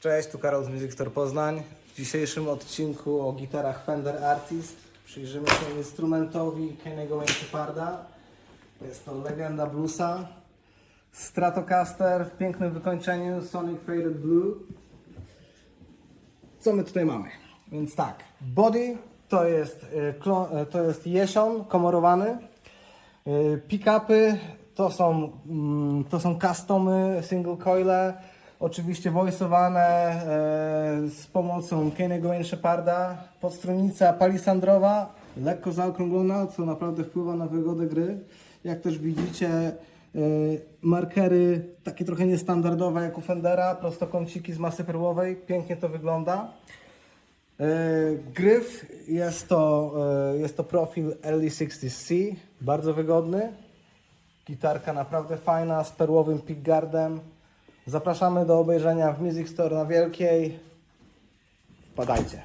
Cześć, tu Karol z Music Store Poznań. W dzisiejszym odcinku o gitarach Fender Artist przyjrzymy się instrumentowi Kennego Sheparda. Jest to legenda bluesa. Stratocaster w pięknym wykończeniu Sonic Faded Blue. Co my tutaj mamy? Więc tak, body to jest, y, y, to jest jesion komorowany. Y, Pick-upy to są, mm, to są customy, single coile, oczywiście voiceowane e, z pomocą Kennego Wayne Sheparda. Podstrunica palisandrowa, lekko zaokrąglona, co naprawdę wpływa na wygodę gry. Jak też widzicie, e, markery takie trochę niestandardowe jak u Fendera, prostokąciki z masy perłowej, pięknie to wygląda. E, Gryf jest to, e, jest to profil LE60C, bardzo wygodny. Gitarka naprawdę fajna, z perłowym pickguardem. Zapraszamy do obejrzenia w Music Store na Wielkiej. Wpadajcie.